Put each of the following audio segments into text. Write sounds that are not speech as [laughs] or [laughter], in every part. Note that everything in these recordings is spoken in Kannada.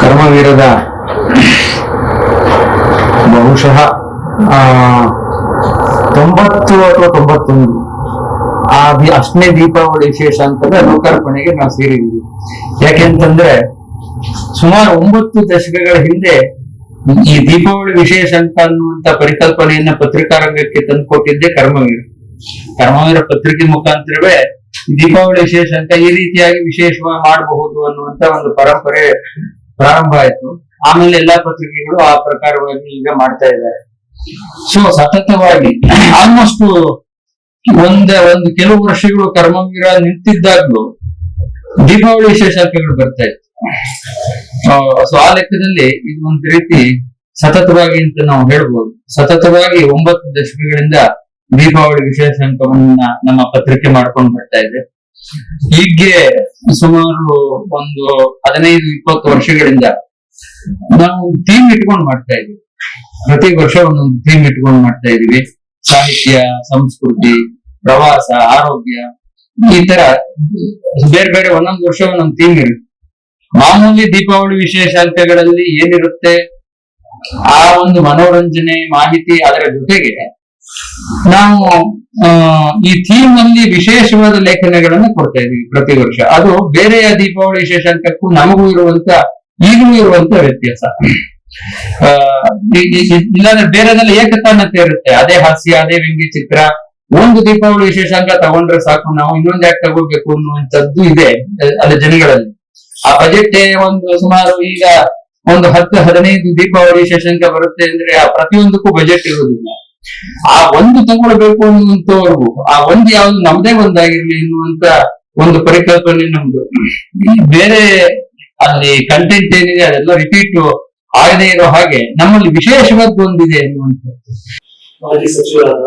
ಕರ್ಮವೀರದ ಬಹುಶಃ ಆ, ತೊಂಬತ್ತು ಅಥವಾ ತೊಂಬತ್ತೊಂದು ಆ ಅಷ್ಟನೇ ದೀಪಾವಳಿ ವಿಶೇಷ ಅಂತಂದ್ರೆ ಲೋಕಾರ್ಪಣೆಗೆ ನಾವು ಸೇರಿದ್ದೀವಿ. ಯಾಕೆಂತಂದ್ರೆ ಸುಮಾರು ಒಂಬತ್ತು ದಶಕಗಳ ಹಿಂದೆ ಈ ದೀಪಾವಳಿ ವಿಶೇಷ ಅಂತ ಅನ್ನುವಂತ ಪರಿಕಲ್ಪನೆಯನ್ನ ಪತ್ರಿಕಾ ರಂಗಕ್ಕೆ ತಂದುಕೊಟ್ಟಿದ್ದೆ ಕರ್ಮವೀರ. ಕರ್ಮವೀರ ಪತ್ರಿಕೆ ಮುಖಾಂತರವೇ ದೀಪಾವಳಿ ವಿಶೇಷ ಅಂತ ಈ ರೀತಿಯಾಗಿ ವಿಶೇಷವಾಗಿ ಮಾಡಬಹುದು ಅನ್ನುವಂತ ಒಂದು ಪರಂಪರೆ ಪ್ರಾರಂಭ ಆಯ್ತು. ಆಮೇಲೆ ಎಲ್ಲಾ ಪತ್ರಿಕೆಗಳು ಆ ಪ್ರಕಾರವಾಗಿ ಈಗ ಮಾಡ್ತಾ ಇದ್ದಾರೆ. ಸೊ ಸತತವಾಗಿ ಆಲ್ಮೋಸ್ಟ್ ಒಂದ ಒಂದು ಕೆಲವು ವರ್ಷಗಳು ಕರ್ಮವೀರ ನಿಂತಿದ್ದಾಗ್ಲೂ ದೀಪಾವಳಿ ವಿಶೇಷಾಂಕಗಳು ಬರ್ತಾ ಇತ್ತು. ಸೊ ಆ ಲೆಕ್ಕದಲ್ಲಿ ಇದು ಒಂದು ರೀತಿ ಸತತವಾಗಿ ಅಂತ ನಾವು ಹೇಳ್ಬೋದು. ಸತತವಾಗಿ ಒಂಬತ್ತು ದಶಕಗಳಿಂದ ದೀಪಾವಳಿ ವಿಶೇಷ ಅಂಕವನ್ನ ನಮ್ಮ ಪತ್ರಿಕೆ ಮಾಡ್ಕೊಂಡು ಬರ್ತಾ ಇದೆ. ಹೀಗೆ ಸುಮಾರು ಒಂದು ಹದಿನೈದು, ಇಪ್ಪತ್ತು ವರ್ಷಗಳಿಂದ ನಾವು ಥೀಮ್ ಇಟ್ಕೊಂಡು ಮಾಡ್ತಾ ಇದೀವಿ ಪ್ರತಿ ವರ್ಷ ಒಂದೊಂದು ಥೀಮ್ ಇಟ್ಕೊಂಡು ಮಾಡ್ತಾ ಇದೀವಿ ಸಾಹಿತ್ಯ, ಸಂಸ್ಕೃತಿ ಪ್ರವಾಸ, ಆರೋಗ್ಯ, ಈ ತರ ಬೇರೆ ಬೇರೆ ಒಂದೊಂದು ವರ್ಷ ಒಂದೊಂದು ಥೀಮ್ ಇರುತ್ತೆ. ಮಾಮೂಲಿ ದೀಪಾವಳಿ ವಿಶೇಷ ಅಂಕಗಳಲ್ಲಿ ಏನಿರುತ್ತೆ? ಆ ಒಂದು ಮನೋರಂಜನೆ, ಮಾಹಿತಿ ಅದರ ಜೊತೆಗೆ ನಾವು ಈ ಥೀಮ್ ಅಲ್ಲಿ ವಿಶೇಷವಾದ ಲೇಖನಗಳನ್ನು ಕೊಡ್ತಾ ಇದೀವಿ ಪ್ರತಿ ವರ್ಷ. ಅದು ಬೇರೆಯ ದೀಪಾವಳಿ ವಿಶೇಷ ಅಂಕಕ್ಕೂ ನಮಗೂ ಇರುವಂತ, ಈಗಲೂ ಇರುವಂತ ವ್ಯತ್ಯಾಸ. ಇಲ್ಲಾಂದ್ರೆ ಬೇರೆದಲ್ಲಿ ಏಕತಾನತೆ ಇರುತ್ತೆ. ಅದೇ ಹಾಸ್ಯ, ಅದೇ ವ್ಯಂಗ್ಯ ಚಿತ್ರ ಒಂದು ದೀಪಾವಳಿ ವಿಶೇಷಾಂಕ ತಗೊಂಡ್ರೆ ಸಾಕು, ನಾವು ಇನ್ನೊಂದ್ ಯಾಕೆ ತಗೋಬೇಕು ಅನ್ನುವಂಥದ್ದು ಇದೆ ಅದ ಜನಗಳಲ್ಲಿ. ಆ ಬಜೆಟ್ ಒಂದು ಸುಮಾರು ಈಗ ಒಂದು ಹತ್ತು, ಹದಿನೈದು ದೀಪಾವಳಿ ವಿಶೇಷಾಂಕ ಬರುತ್ತೆ ಅಂದ್ರೆ ಆ ಪ್ರತಿಯೊಂದಕ್ಕೂ ಬಜೆಟ್ ಇರುವುದಿಲ್ಲ. ಆ ಒಂದು ತಗೊಳ್ಬೇಕು ಅನ್ನುವಂಥವ್ರಿಗೂ ಆ ಒಂದು ಯಾವ್ದು ನಮ್ದೇ ಒಂದಾಗಿರ್ಲಿ ಎನ್ನುವಂತ ಒಂದು ಪರಿಕಲ್ಪನೆ ನಮ್ದು. ಬೇರೆ ಅಲ್ಲಿ ಕಂಟೆಂಟ್ ಏನಿದೆ, ಅದೆಲ್ಲ ರಿಪೀಟ್ ಆಗದೆ ಇರೋ ಹಾಗೆ ನಮ್ಮಲ್ಲಿ ವಿಶೇಷವಾದ ಒಂದಿದೆ ಅನ್ನುವಂಥದ್ದು. ಮಾಜಿ ಸಚಿವರಾದ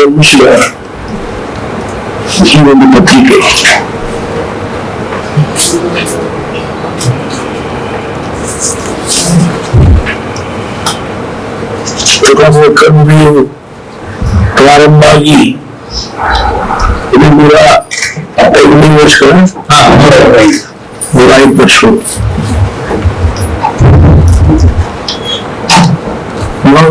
ಸ್ವಾಗತ ಸ್ವಾತಂತ್ರ್ಯ ಹೋರಾಟದಲ್ಲಿ ಜನ್ಮಿಸಿದ ಈ ಒಂದು ಪತ್ರಿಕೆ ಸ್ವಾತಂತ್ರ್ಯ ಕರ್ಮಿಯು ಪ್ರಾರಂಭ ಆಗಿ ಇದು ನೂರ ಐದು ವರ್ಷಗಳ ನೂರ ಐದು ವರ್ಷಗಳು ನಾವು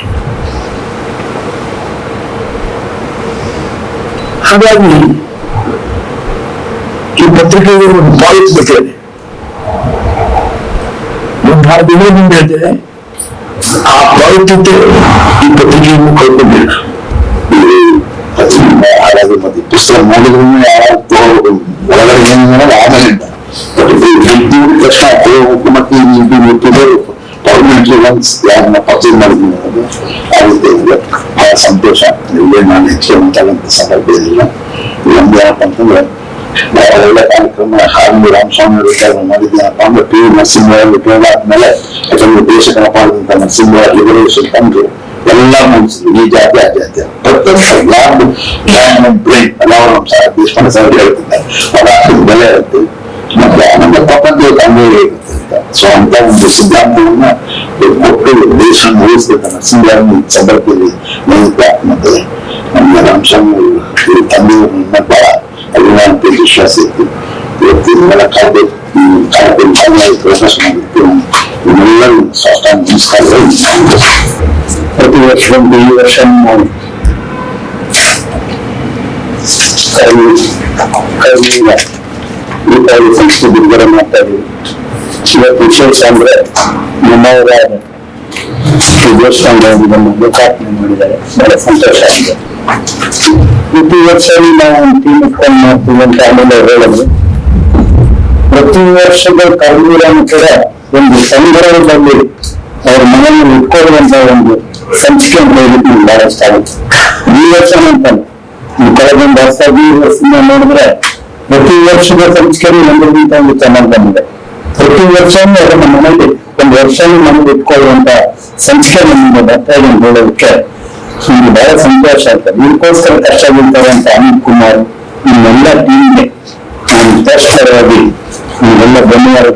ಹಾಗಾಗಿ ಈ ಪತ್ರಿಕೆಗೆ ಒಂದು ಪಾಲಿಸಬೇಕು ಒಂದು ಭಾಳ ದಿನದಿಂದ ಹೇಳ್ತೇನೆ ಆ ಪಾಲಿತ್ಯತೆ ಈ ಪತ್ರಿಕೆಯನ್ನು ಕಳ್ಕೊಂಡಿಲ್ಲ ಹಾಗಾಗಿ ಮತ್ತೆ ಪುಸ್ತಕ ನೋಡಿದ್ರು ಯಾರು ಒಳಗಡೆ ಏನು ಅನ್ನೋದು ಆಮೇಲೆ ಇಲ್ಲ. ಇದು ತಕ್ಷಣ ಉಪಯೋಗಕ್ಕೆ ಮತ್ತೆ ಇದು ಮುಟ್ಟಿದೆ ಪರ್ಮನೆಂಟ್ಲಿ ಒನ್ಸ್ ಯಾರನ್ನ ಪರ್ಚೇಸ್ ಮಾಡಿದ್ವಿ ಅನ್ನೋದು ಆಗುತ್ತೆ ಬಹಳ ಸಂತೋಷ ಇಲ್ಲೇ ನಾನು ಹೆಚ್ಚಿಗೆ ಮಾತಾಡುವಂತ ಸಂದರ್ಭ ಇರಲಿಲ್ಲ ನಮ್ದು ಏನಪ್ಪ ಅಂತಂದ್ರೆ ನಾವು ಒಳ್ಳೆ ಕಾರ್ಯಕ್ರಮ ಹಾಲು ರಾಮಸ್ವಾಮಿ ವಿಚಾರ ಮಾಡಿದ್ದೇನಪ್ಪ ಅಂದ್ರೆ ಪಿ ನರಸಿಂಹರಾವ್ ವಿಚಾರ ಆದ್ಮೇಲೆ ಯಾಕಂದ್ರೆ ದೇಶ ಕಾಪಾಡಿದಂತ ನರಸಿಂಹ ಲಿಬರೇಷನ್ ತಂದ್ರು ಎಲ್ಲ ಮನುಷ್ಯರು ಈ ಜಾತಿ ಆ ಜಾತಿ ಪ್ರತಿಯೊಂದು ಯಾರು ನಮ್ಮ ಬ್ರೈನ್ ಎಲ್ಲ ನಮ್ಮ ಸಾರ್ ದೇಶಪಾಂಡೆ ಸರ್ ಹೇಳ್ತಿದ್ದಾರೆ ಅದ ಅಷ್ಟೊಂದು ಬೆಲೆ ಇರುತ್ತೆ ಮತ್ತೆ ನಮ್ಮ ಪ್ರಪಂಚದ ತಂದೆ ಇರುತ್ತೆ ಅಂತ ಸೊ ಅಂತ ಒಂದು ಸಿದ್ಧಾಂತವನ್ನ ಕೊಟ್ಟು ದೇಶ ಉಳಿಸ್ಬೇಕು ನರಸಿಂಹರಾವ್ ಈ ಸಂದರ್ಭದಲ್ಲಿ ನಿಮಿತ್ತ ಮತ್ತೆ ನಮ್ಮ ರಾಮಸ್ವಾಮಿ ಇವ್ರ ತಂದೆಯವ್ರನ್ನ ಬಹಳ ಅಭಿಮಾನ ಪ್ರೀತಿ ವಿಶ್ವಾಸ ಇತ್ತು ಇವತ್ತು ಇದನ್ನೆಲ್ಲ ಕಾಯ್ಬೇಕು ಈ ಕಾರ್ಯಕ್ರಮ ಭಾಗವಾಗಿ ಪ್ರಕಾಶ ಮಾಡಿತ್ತು ಇವರೆಲ್ಲರೂ ಸಾಷ್ಟಾಂಗ ನಮಸ್ಕಾರಗಳು ಪ್ರತಿ ವರ್ಷದಂತೆ ಈ ಅವರು ಇದನ್ನು ಲೋಕಾರ್ಪಣೆ ಸಂತೋಷ ಪ್ರತಿ ವರ್ಷ ನಾವು ಟೀಮ್ ಇಟ್ಕೊಂಡು ಮಾಡ್ತೀವಿ ಅಂತ ಹೇಳಿದ್ರು ಪ್ರತಿ ವರ್ಷದ ಕರ್ಮೂರನ್ನು ಕೂಡ ಒಂದು ಸಂದರ್ಭದಲ್ಲಿ ಅವ್ರ ಮನೆಯಲ್ಲಿ ಇಟ್ಕೊಳ್ಳುವಂತ ಒಂದು ಸಂಚಿಕೆ ನಂಗೆ ಬಹಳ ಆಗುತ್ತೆ. ಈ ವರ್ಷ ಅಂತಾನೆ ಈ ಕಳೆದೊಂದು ವರ್ಷ ಹದಿನೈದು ವರ್ಷದಿಂದ ನೋಡಿದ್ರೆ ಪ್ರತಿ ವರ್ಷದ ಸಂಚಿಕೆಯಲ್ಲಿ ನಮಗಿಂತ ಒಂದು ಚೆನ್ನಾಗಿ ಬಂದಿದೆ. ಪ್ರತಿ ವರ್ಷನೂ ಅದನ್ನ ಮನೇಲಿ ಒಂದು ವರ್ಷನೂ ಮನೇಲಿ ಇಟ್ಕೊಳ್ಳುವಂತ ಬರ್ತಾ ಇದೆ ಅಂತ ಹೇಳೋದಕ್ಕೆ ನಮ್ಗೆ ಬಹಳ ಸಂತೋಷ ಆಗ್ತದೆ. ಇದಕ್ಕೋಸ್ಕರ ಕಷ್ಟ ಬೀಳ್ತಾರೆ ಅಂತ ಅನಿಲ್ ಕುಮಾರ್ ನಿಮ್ಮೆಲ್ಲ ಟೀಮ್ಗೆ ನಾನು ಪರವಾಗಿ ನಿಮ್ಗೆಲ್ಲ ಧನ್ಯವಾದ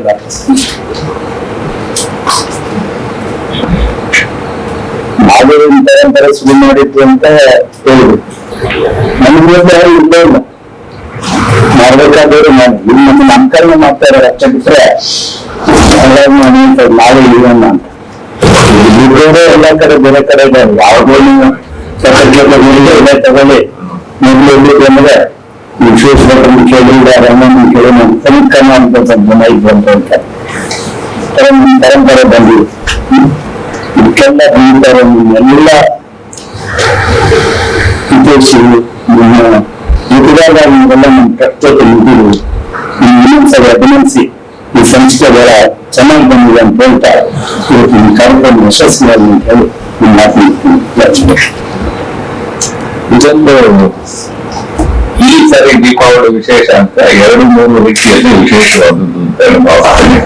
ಪರಂಪರೆ ಶುರು ಮಾಡಿದ್ದು ಅಂತ ಹೇಳಿದ್ರು ಇಲ್ಲೇ ಇಲ್ಲ. ಮಾಡ್ಬೇಕಾದ್ರೆ ನಾನು ಇಲ್ಲಿ ನಮ್ಮ ನಾಮಕರಣ ಮಾಡ್ತಾರೆ ಅಷ್ಟೇ ಬಿಟ್ರೆ ನಾವೇ ಇರೋಣ ಅಂತ. ಇಬ್ಬರೇ ಎಲ್ಲ ಕಡೆ ಬೇರೆ ಕಡೆ ಇದ್ದಾರೆ ಯಾವುದೋ ನೀವು ಪತ್ರಿಕೆ ತಗೊಳ್ಳಿ ಎಲ್ಲ ತಗೊಳ್ಳಿ ಮೊದಲು ಎಲ್ಲಿದೆ ಅಂದ್ರೆ ವಿಶ್ವೇಶ್ವರನ್ ಕೇಳಿ ರಮಣನ್ ಕೇಳಿ ನಮ್ಮ ಸಂಕನ ಅಂತ ಸ್ವಲ್ಪ ಜನ ಇದ್ರು ಅಂತ ಹೇಳ್ತಾರೆ ಪರಂ- ಪರಂಪರೆ ಬಂದಿದೆ ಇದಕ್ಕೆಲ್ಲ ಬಂದಿದ್ದಾರೆ ಎಲ್ಲ ವಿದೇಶಿಗಳು ನಿಮ್ಮ ಇತಿಹಾಸ ನೀವೆಲ್ಲ ನಮ್ಮ ಪ್ರತ್ಯೇಕ ನಿಧಿಗಳು ನಿಮ್ಮ ಇನ್ನೊಂದ್ಸರಿ ಅಭಿನಂದಿಸಿ ಈ ಸಂಸ್ಥೆ ಬಹಳ ಚೆನ್ನಾಗಿ ಬಂದಿದೆ ಅಂತ ಹೇಳ್ತಾ ಇವತ್ತು ಈ ಕಾರ್ಯಕ್ರಮ ಯಶಸ್ವಿಯಾಗಿ ಅಂತ ಹೇಳಿ ನಿಮ್ಮ ಇದೊಂದು ಈ ಸರಿ ದೀಪಾವಳಿ ವಿಶೇಷ ಅಂತ ಎರಡು ಮೂರು ರೀತಿಯಲ್ಲಿ ವಿಶೇಷವಾದದ್ದು ಅಂತ ಹೇಳಿ ಭಾವಿಸ್ತೇನೆ.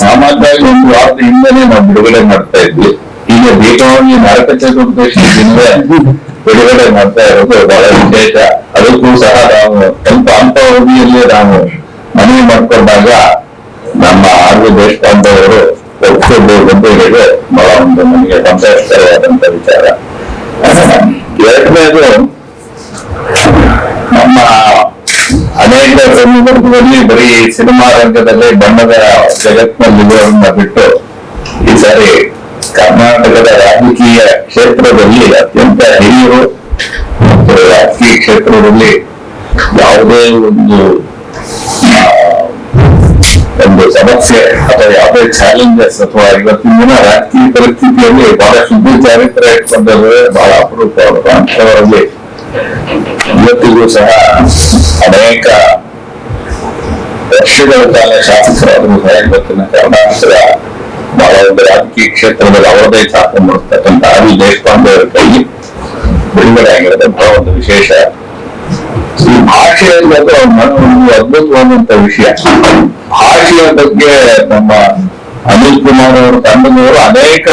ಸಾಮಾನ್ಯವಾಗಿ ಒಂದು ವಾರದ ಹಿಂದೆನೆ ನಾವು ಬಿಡುಗಡೆ ಮಾಡ್ತಾ ಇದ್ವಿ. ಈಗ ದೀಪಾವಳಿ ನರಕ ಚತುರ್ದಶಿ ದಿನವೇ ಬಿಡುಗಡೆ ಮಾಡ್ತಾ ಇರೋದು ಬಹಳ ವಿಶೇಷ. ಅದಕ್ಕೂ ಸಹ ನಾವು ಸ್ವಲ್ಪ ಅಲ್ಪಾವಧಿಯಲ್ಲಿ ನಾವು ಮನವಿ ಮಾಡ್ಕೊಂಡಾಗ ನಮ್ಮ ಆರ್ಯ ವಿ ದೇಶಪಾಂಡೆ ಅವರು ಒಪ್ಪಿಕೊಂಡು ಅಂತ ಬಹಳ ಒಂದು ನಮಗೆ ಸಂತೋಷಕರವಾದಂತ ವಿಚಾರ. ಎರಡನೇದು, ನಮ್ಮ ಅನೇಕ ಸಂದರ್ಭದಲ್ಲಿ ಬರೀ ಸಿನಿಮಾ ರಂಗದಲ್ಲಿ ಬಣ್ಣದ ಜಗತ್ನಲ್ಲಿರುವುದನ್ನ ಬಿಟ್ಟು ಈ ಸಾರಿ ಕರ್ನಾಟಕದ ರಾಜಕೀಯ ಕ್ಷೇತ್ರದಲ್ಲಿ ಅತ್ಯಂತ ಹಿರಿಯರು ರಾಜಕೀಯ ಕ್ಷೇತ್ರದಲ್ಲಿ ಯಾವುದೇ ಒಂದು ಒಂದು ಸಮಸ್ಯೆ ಅಥವಾ ಯಾವುದೇ ಚಾಲೆಂಜಸ್ ಅಥವಾ ಇವತ್ತಿನ ದಿನ ರಾಜಕೀಯ ಪರಿಸ್ಥಿತಿಯಲ್ಲಿ ಬಹಳ ಶುದ್ಧ ಚಾರಿತ್ರ ಇಟ್ಕೊಂಡರೆ ಬಹಳ ಅಪರೂಪ ಅವರು ಅಂಥವರಲ್ಲಿ ಇವತ್ತಿಗೂ ಸಹ ಅನೇಕ ವರ್ಷಗಳ ಕಾಲ ಶಾಸಕರಾದರೂ ಸಹ ಇವತ್ತಿನ ಕರ್ನಾಟಕದ ಬಹಳ ಒಂದು ರಾಜಕೀಯ ಕ್ಷೇತ್ರದಲ್ಲಿ ಅವರದೇ ಛಾಪು ಮೂಡಿಸ್ತಕ್ಕಂಥ ಆರ್ ದೇಶಪಾಂಡೆ ಅವರ ಕೈಲಿ ಬಿಡುಗಡೆ ಆಗಿರೋದು ಬಹಳ ಒಂದು ವಿಶೇಷ ಈ ಭಾಷೆ ಒಂದು ಅದ್ಭುತವಾದಂತ ವಿಷಯ. ಭಾಷೆಯ ಬಗ್ಗೆ ನಮ್ಮ ಅನಿಲ್ ಕುಮಾರ್ ಅವರು ತಂಡದವರು ಅನೇಕ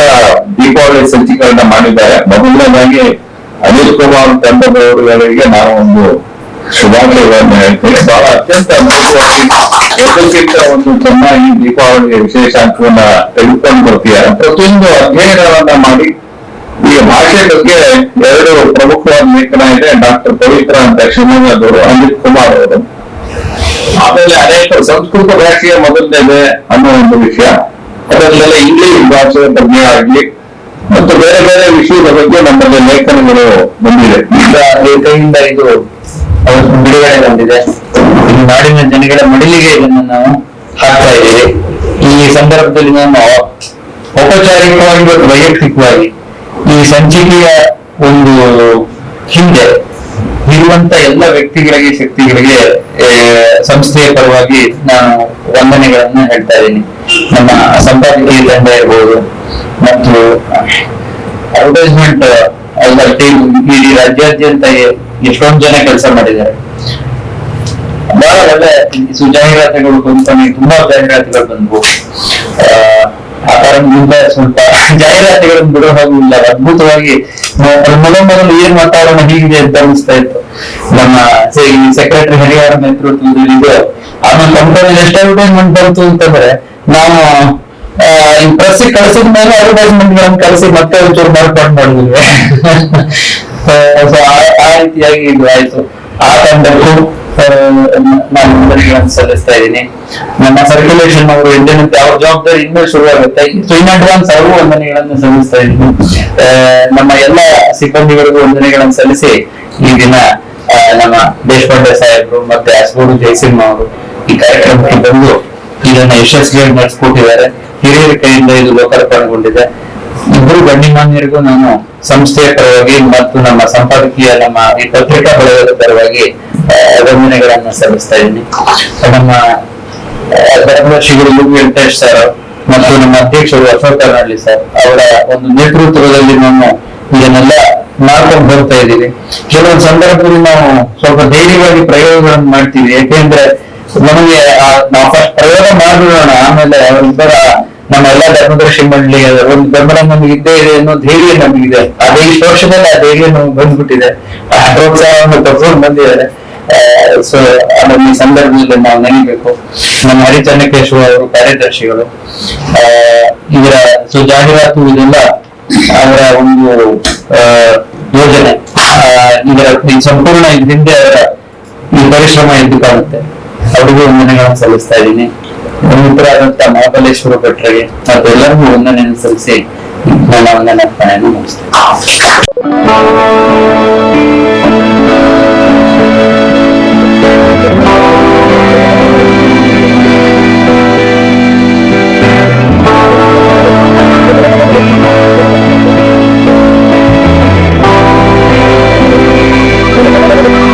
ದೀಪಾವಳಿ ಸಜ್ಜೀಕರಣ ಮಾಡಿದ್ದಾರೆ. ಮೊದಲನೇದಾಗಿ ಅನಿಲ್ ಕುಮಾರ್ ತಂಡದವರುಗಳಿಗೆ ನಾವು ಒಂದು ಶುಭಾಶಯಗಳನ್ನು ಹೇಳ್ತೇವೆ. ಬಹಳ ಅತ್ಯಂತ ಎಲ್ಲಕ್ಕಿಂತ ಒಂದು ಚೆನ್ನಾಗಿ ದೀಪಾವಳಿಯ ವಿಶೇಷಾಂಶವನ್ನ ತೆಗೆದುಕೊಂಡು ಬರ್ತೀಯ ಪ್ರತಿಯೊಂದು ಅಧ್ಯಯನವನ್ನ ಮಾಡಿ ಈ ಎರಡು ಪ್ರಮುಖವಾದ ಲೇಖನ ಇದೆ ಡಾಕ್ಟರ್ ಪವಿತ್ರ ಅಂತ ಶಿವಮೊಗ್ಗದವರು ಅಮಿತ್ ಕುಮಾರ್ ಅವರು. ಆಮೇಲೆ ಅನೇಕ ಸಂಸ್ಕೃತ ಭಾಷೆಯ ಮೊದಲನೇದೆ ಅನ್ನೋ ಒಂದು ವಿಷಯ. ಅದರಲ್ಲೆಲ್ಲ ಇಂಗ್ಲಿಷ್ ಭಾಷೆಯ ಬಗ್ಗೆ ಆಗ್ಲಿ, ಮತ್ತು ಬೇರೆ ಬೇರೆ ವಿಷಯದ ಬಗ್ಗೆ ನಮ್ಮಲ್ಲಿ ಲೇಖನಗಳು ಬಂದಿದೆ. ಲೇಖನಿಂದ ಇದು ಬಿಡುಗಡೆ ಬಂದಿದೆ. ನಾಡಿನ ಜನಗಳ ಮಡಿಲಿಗೆ ಇದನ್ನು ನಾವು ಹಾಕ್ತಾ ಇದ್ದೀವಿ. ಈ ಸಂದರ್ಭದಲ್ಲಿ ನಾನು ಔಪಚಾರಿಕವಾಗಿ ಮತ್ತು ವೈಯಕ್ತಿಕವಾಗಿ ಈ ಸಂಚಿಕೆಯ ಒಂದು ಹಿಂದೆ ಇರುವಂತ ಎಲ್ಲ ವ್ಯಕ್ತಿಗಳಿಗೆ, ಶಕ್ತಿಗಳಿಗೆ ಸಂಸ್ಥೆಯ ಪರವಾಗಿ ನಾನು ವಂದನೆಗಳನ್ನ ಹೇಳ್ತಾ ಇದ್ದೀನಿ. ನಮ್ಮ ಸಂಪಾದಕೀಯ ತಂಡ ಇರ್ಬೋದು ಮತ್ತು ಅಡ್ವರ್ಟೈಸ್ಮೆಂಟ್ ಎಲ್ಲ ಟೀಮ್ ಇಡೀ ರಾಜ್ಯಾದ್ಯಂತ ಎಷ್ಟೊಂದು ಜನ ಕೆಲಸ ಮಾಡಿದ್ದಾರೆ. ಬಹಳ ಒಳ್ಳೆ ಜಾಹೀರಾತುಗಳು ತುಂಬಾ ಜಾಹೀರಾತುಗಳು ಬಂದ್ವು. ಆ, ಕಾರಣದಿಂದ ಸ್ವಲ್ಪ ಜಾಹೀರಾತುಗಳನ್ನು ಬಿಡೋ ಹೋಗಿಲ್ಲ ಅದ್ಭುತವಾಗಿ ಮೊದಲ ಮೊದಲು ಏನ್ ವಾತಾವರಣ ಹೀಗಿದೆ ಅಂತ ಅನಿಸ್ತಾ ಇತ್ತು. ನಮ್ಮ ಸೆಕ್ರೆಟರಿ ಹರಿಹರ ನೇತೃತ್ವದಲ್ಲಿ ಇದು ಆಮೇಲೆ ಕಂಪನಿ ಅಡ್ವರ್ಟೈಸ್ಮೆಂಟ್ ಬಂತು ಅಂತಂದ್ರೆ ನಾವು ಪ್ರೆಸ್ ಕಳಿಸಿದ ಮೇಲೆ ಅಡ್ವರ್ಟೈಸ್ಮೆಂಟ್ಗಳನ್ನು ಕಳಿಸಿ ಮತ್ತೆ ಒಂಚೂರು ಮಾರ್ಪಾಡು ಮಾಡಿದ್ವಿ. [laughs] ಆ ರೀತಿಯಾಗಿ ಇದು ಆಯ್ತು. ಆ ತಂಡಕ್ಕೂ ನಾನು ಸಲ್ಲಿಸ್ತಾ ಇದ್ದೀನಿ ನಮ್ಮ ಸರ್ಕ್ಯುಲೇಷನ್ ಅವರು ಎಂದಿನಂತೆ ಅವ್ರ ಜವಾಬ್ದಾರಿ ಇನ್ನೂ ಶುರುವಾಗುತ್ತೆ. ಇನ್ ಅಡ್ವಾನ್ಸ್ ಅವರು ವಂದನೆಗಳನ್ನು ಸಲ್ಲಿಸ್ತಾ ಇದ್ದೀನಿ ನಮ್ಮ ಎಲ್ಲ ಸಿಬ್ಬಂದಿಗಳಿಗೂ ವಂದನೆಗಳನ್ನು ಸಲ್ಲಿಸಿ ಈ ದಿನ ನಮ್ಮ ದೇಶಪಾಂಡೆ ಸಾಹೇಬರು ಮತ್ತೆ ಅಸ್ಗೂರು ಜಯಸಿಂಹ ಅವರು ಈ ಕಾರ್ಯಕ್ರಮಕ್ಕೆ ಬಂದು ಇದನ್ನ ಯಶಸ್ವಿಯಾಗಿ ನಡೆಸ್ಕೊಟ್ಟಿದ್ದಾರೆ. ಹಿರಿಯರ ಕೈಯಿಂದ ಇದು ಲೋಕಾರ್ಪಣೆಗೊಂಡಿದೆ. ಇಬ್ಬರು ಗಣ್ಯಮಾನ್ಯರಿಗೂ ನಾನು ಸಂಸ್ಥೆಯ ಪರವಾಗಿ ಮತ್ತು ನಮ್ಮ ಸಂಪಾದಕೀಯ ನಮ್ಮ ಈ ಪತ್ರಿಕಾ ಬಳಗದ ಪರವಾಗಿ ವಂದನೆಗಳನ್ನ ಸಲ್ಲಿಸ್ತಾ ಇದ್ದೀನಿ. ನಮ್ಮ ಧರ್ಮದರ್ಶಿಗಳು ವೆಂಕಟೇಶ್ ಸರ್ ಮತ್ತು ನಮ್ಮ ಅಧ್ಯಕ್ಷರು ಅಶೋಕ್ ಕರ್ನಾಳಿ ಸರ್ ಅವರ ಒಂದು ನೇತೃತ್ವದಲ್ಲಿ ನಾವು ಇದನ್ನೆಲ್ಲ ಮಾಡ್ಕೊಂಡು ಹೋಗ್ತಾ ಇದ್ದೀವಿ ಕೆಲವೊಂದು ಸಂದರ್ಭದಲ್ಲಿ ನಾವು ಸ್ವಲ್ಪ ಧೈರ್ಯವಾಗಿ ಪ್ರಯೋಗಗಳನ್ನು ಮಾಡ್ತೀವಿ. ಯಾಕೆಂದ್ರೆ ನಮಗೆ ನಾವು ಫಸ್ಟ್ ಪ್ರಯೋಗ ಮಾಡಿರೋಣ, ಆಮೇಲೆ ಅವರಿಬ್ಬರ ನಮ್ಮ ಎಲ್ಲ ಧರ್ಮದರ್ಶಿ ಮಂಡಳಿ ಒಂದು ಬೆಂಬಲ ನಮಗೆ ಇದ್ದೇ ಇದೆ ಅನ್ನೋ ಧೈರ್ಯ ನಮಗಿದೆ. ಅದೇ ಈ ವರ್ಷದಲ್ಲಿ ಆ ಧೈರ್ಯ ನಮಗೆ ಬಂದ್ಬಿಟ್ಟಿದೆ. ಆ ಪ್ರೋತ್ಸಾಹವನ್ನು ತಗೊಂಡು ಬಂದಿದ್ದಾರೆ. ಸೊ ಅದನ್ನ ಈ ಸಂದರ್ಭದಲ್ಲಿ ನಾವು ನೆನಬೇಕು. ನಮ್ಮ ಹರಿಚನ್ನಕೇಶ್ವರ ಅವರು, ಕಾರ್ಯದರ್ಶಿಗಳು ಇದರ ಸೊ ಜಾಹೀರಾತು ಇದೆಲ್ಲ ಅವರ ಒಂದು ಯೋಜನೆ. ಇದರ ಸಂಪೂರ್ಣ ಇದರಿಂದ ಅವರ ಈ ಪರಿಶ್ರಮ ಎದ್ದು ಕಾಣುತ್ತೆ. ಅವರಿಗೂ ವಂದನೆಗಳನ್ನು ಸಲ್ಲಿಸ್ತಾ ಇದ್ದೀನಿ. ಮಿತ್ರರಾದಂತ ಮಹಾಬಲೇಶ್ವರ ಭಟ್ರಿಗೆ ಎಲ್ಲರಿಗೂ ವಂದನೆಯನ್ನು ಸಲ್ಲಿಸಿ ನನ್ನ ವಂದನೆ ಅರ್ಪಣೆಯನ್ನು ಮುಗಿಸ್ತೇನೆ.